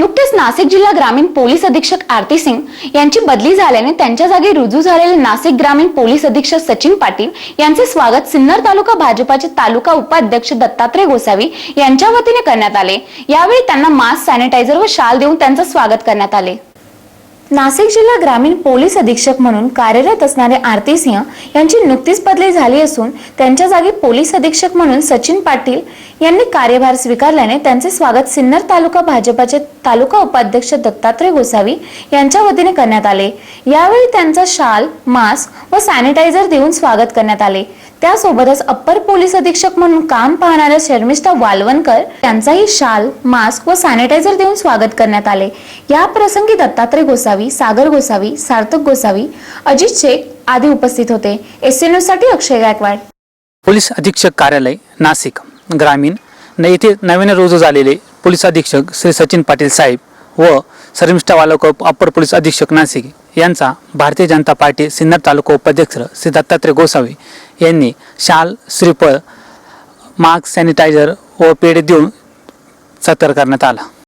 नुकतेच नाशिक जिल्हा ग्रामीण पोलीस अधीक्षक आरती सिंग यांची बदली झाल्याने त्यांच्या जागी रुजू झालेले नाशिक ग्रामीण पोलीस अधीक्षक सचिन पाटील यांचे स्वागत सिन्नर तालुका भाजपाचे तालुका उपाध्यक्ष दत्तात्रय गोसावी यांच्या वतीने करण्यात आले. यावेळी त्यांना मास्क सॅनिटायझर व शाल देऊन त्यांचं स्वागत करण्यात आले. नाशिक जिल्हा ग्रामीण पोलीस अधीक्षक म्हणून कार्यरत असणारे आरती सिंह यांची नुकतीच बदली झाली असून त्यांच्या जागी पोलीस अधीक्षक म्हणून सचिन पाटील यांनी कार्यभार स्वीकारल्याने त्यांचे स्वागत सिन्नर तालुका भाजपाचे तालुका उपाध्यक्ष दत्तात्रय गोसावी यांच्या वतीने करण्यात आले. यावेळी त्यांचा शाल मास्क व सॅनिटायझर देऊन स्वागत करण्यात आले. त्यासोबतच अप्पर पोलीस अधीक्षक म्हणून काम पाहणाऱ्या शर्मिष्ठा वालवणकर यांचाही शाल मास्क व सॅनिटायझर देऊन स्वागत करण्यात आले. या प्रसंगी दत्तात्रय गोसावी सागर गोसावी सार्थक गोसावी अजित शेख आदी उपस्थित होते. एससाठी अक्षय गायकवाड. पोलीस अधीक्षक कार्यालय नाशिक ग्रामीण. येथे नवीन रोज झालेले पोलीस अधीक्षक श्री सचिन पाटील साहेब व शर्मिष्ठा वालक अप्पर पोलीस अधीक्षक नाशिक यांचा भारतीय जनता पार्टी सिन्नर तालुका उपाध्यक्ष श्री दत्तात्रय गोसावी यांनी शाल श्रीफळ मास्क सॅनिटायझर व पेढे देऊन सत्कार करण्यात आला.